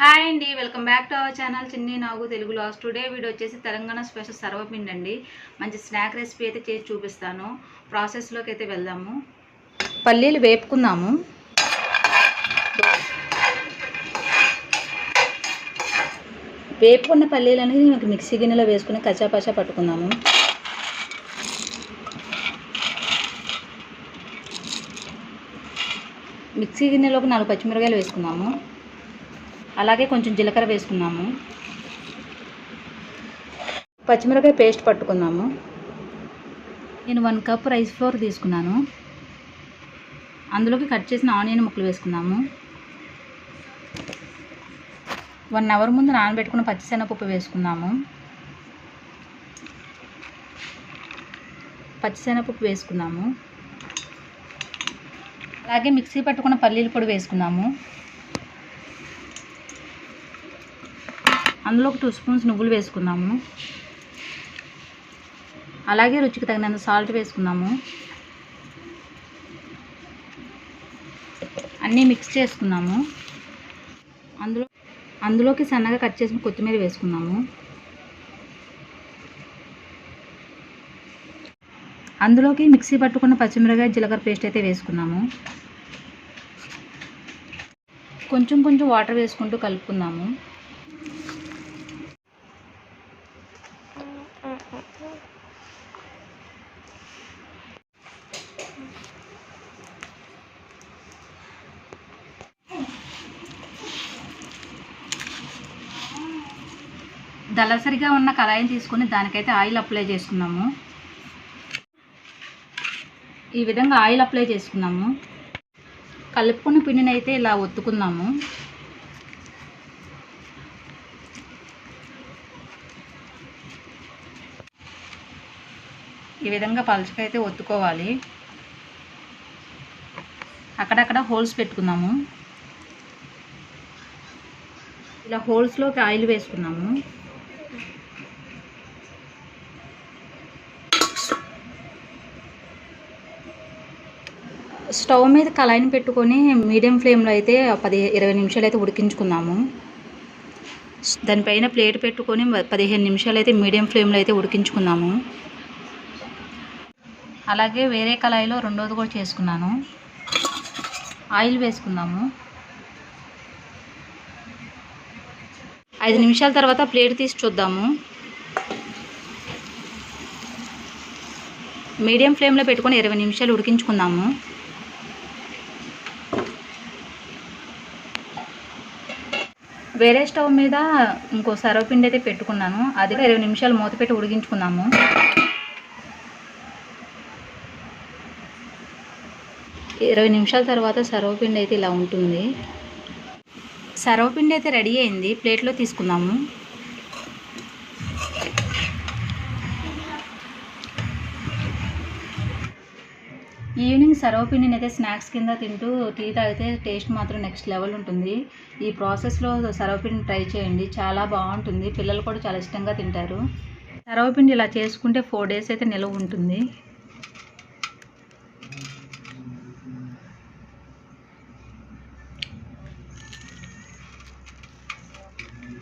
Hi అండి welcome back to our channel Chinni Nagu Telugu loss today. Video వచ్చేసి Telangana special సర్వపిండి అండి. మంచి snack recipe అయితే చేసి చూపిస్తాను. ప్రాసెస్లోకి అయితే వెళ్దాము. పల్లీలు వేపుకుందాము. వేపుకున్న పల్లీలు అనేది మనకి మిక్సీ గిన్నెలో వేసుకుని కచాపచా పట్టుకుందాము. మిక్సీ గిన్నెలోకి నాలుగు పచ్చిమిరకాయలు వేసుకుందాము. అలాగే కొంచెం జీలకర్ర వేసుకున్నాము. పచ్చిమిరకాయ పేస్ట్ పట్టుకున్నాము. నేను వన్ కప్ రైస్ ఫ్లోర్ తీసుకున్నాను. అందులోకి కట్ చేసిన ఆనియన్ ముక్కలు వేసుకున్నాము. వన్ అవర్ ముందు నానబెట్టుకున్న పచ్చిశనగపప్పు వేసుకున్నాము. పచ్చిశనగపప్పు వేసుకున్నాము. అలాగే మిక్సీ పట్టుకున్న పల్లీలు పొడి వేసుకున్నాము. అందులో ఒక టూ స్పూన్స్ నువ్వులు వేసుకుందాము. అలాగే రుచికి తగినంత సాల్ట్ వేసుకుందాము. అన్నీ మిక్స్ చేసుకున్నాము అందులో అందులోకి సన్నగా కట్ చేసిన కొత్తిమీర వేసుకున్నాము అందులోకి మిక్సీ పట్టుకున్న పచ్చిమిరకాయ జీలకర్ర పేస్ట్ అయితే వేసుకున్నాము కొంచెం కొంచెం వాటర్ వేసుకుంటూ కలుపుకుందాము. దళసరిగా ఉన్న కళాయిని తీసుకొని దానికైతే ఆయిల్ అప్లై చేసుకున్నాము. ఈ విధంగా ఆయిల్ అప్లై చేసుకున్నాము. కలుపుకున్న పిండిని అయితే ఇలా ఒత్తుకుందాము. ఈ విధంగా పలుచకైతే ఒత్తుకోవాలి. అక్కడక్కడ హోల్స్ పెట్టుకుందాము. ఇలా హోల్స్లోకి ఆయిల్ వేసుకున్నాము. స్టవ్ మీద కళాయిని పెట్టుకొని మీడియం ఫ్లేమ్లో అయితే పది ఇరవై నిమిషాలు అయితే ఉడికించుకుందాము. దానిపైన ప్లేట్ పెట్టుకొని పదిహేను నిమిషాలు అయితే మీడియం ఫ్లేమ్లో అయితే ఉడికించుకుందాము. అలాగే వేరే కళాయిలో రెండోది కూడా చేసుకున్నాను. ఆయిల్ వేసుకుందాము. ఐదు నిమిషాల తర్వాత ప్లేట్ తీసి చూద్దాము. మీడియం ఫ్లేమ్లో పెట్టుకొని ఇరవై నిమిషాలు ఉడికించుకుందాము. వేరే స్టవ్ మీద ఇంకో సర్వపిండి అయితే పెట్టుకున్నాను. అది ఇరవై నిమిషాలు మూత పెట్టి ఉడికించుకుందాము. ఇరవై నిమిషాల తర్వాత సర్వపిండి అయితే ఇలా ఉంటుంది. సర్వపిండి అయితే రెడీ అయింది. ప్లేట్లో తీసుకుందాము. ఈవినింగ్ సర్వపిండిని అయితే స్నాక్స్ కింద తింటూ టీ తాగితే టేస్ట్ మాత్రం నెక్స్ట్ లెవెల్ ఉంటుంది. ఈ ప్రాసెస్లో సర్వపిండిని ట్రై చేయండి. చాలా బాగుంటుంది. పిల్లలు కూడా చాలా ఇష్టంగా తింటారు. సర్వపిండి ఇలా చేసుకుంటే ఫోర్ డేస్ అయితే నిలవ ఉంటుంది.